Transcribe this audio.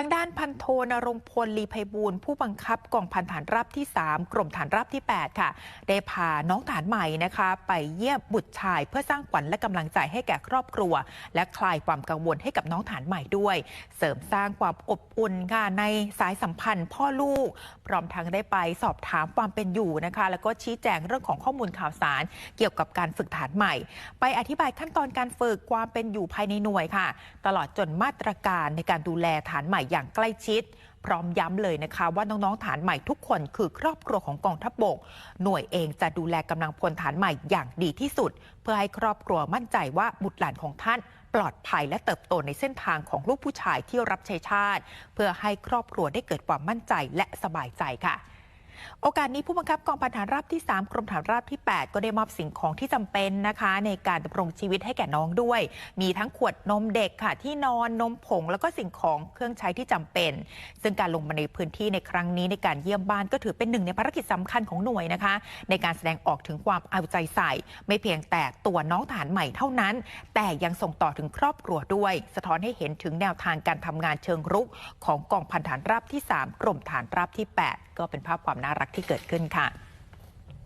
างด้านพันโทนรงพลลีไพบูลย์ผู้บังคับกองพันฐานราบที่ 3 กรมฐานราบที่ 8 ค่ะ ได้พาน้องฐานใหม่นะคะ ไปเยี่ยมบุตรชาย เพื่อสร้างขวัญและกำลังใจให้แก่ครอบครัว และคลายความกังวลให้กับน้องฐานใหม่ด้วย เสริมสร้างความอบอุ่นค่ะในสายสัมพันธ์พ่อลูก พร้อมทั้งได้ไปสอบถามความเป็นอยู่นะคะ แล้วก็ชี้แจงเรื่องของข้อมูลข่าวสาร เกี่ยวกับการฝึกฐานใหม่ ไปอธิบายขั้นตอนการฝึกความเป็นอยู่ภายในหน่วยค่ะ ตลอดจนมาตรการในการดูแลฐานใหม่อย่างใกล้ชิด พร้อมย้ำเลยนะคะ ว่าน้องๆฐานใหม่ทุกคนคือครอบครัวของกองทัพบก หน่วยเองจะดูแลกำลังพลฐานใหม่อย่างดีที่สุด เพื่อให้ครอบครัวมั่นใจว่าบุตรหลานของท่านปลอดภัยและเติบโตในเส้นทางของลูกผู้ชายที่รับใช้ชาติ เพื่อให้ครอบครัวได้เกิดความมั่นใจและสบายใจค่ะ โอกาสนี้ผู้บังคับกองพันฐานราบที่ 3 กรมฐานราบที่ 8 ก็ได้มอบสิ่งของที่จำเป็นนะคะ ในการดำรงชีวิตให้แก่น้องด้วย มีทั้งขวดนมเด็กค่ะ ที่นอนนมผง แล้วก็สิ่งของเครื่องใช้ที่จำเป็น ซึ่งการลงมาในพื้นที่ในครั้งนี้ในการเยี่ยมบ้านก็ถือเป็นหนึ่งในภารกิจสำคัญของหน่วยนะคะ ในการแสดงออกถึงความเอาใจใส่ ไม่เพียงแต่ตัวน้องฐานใหม่เท่านั้น แต่ยังส่งต่อถึงครอบครัวด้วย สะท้อนให้เห็นถึงแนวทางการทำงานเชิงรุก ของกองพันฐานราบที่ 3 กรมฐานราบที่ 8 ก็เป็นภาพความน่าน่ารักที่เกิดขึ้นค่ะ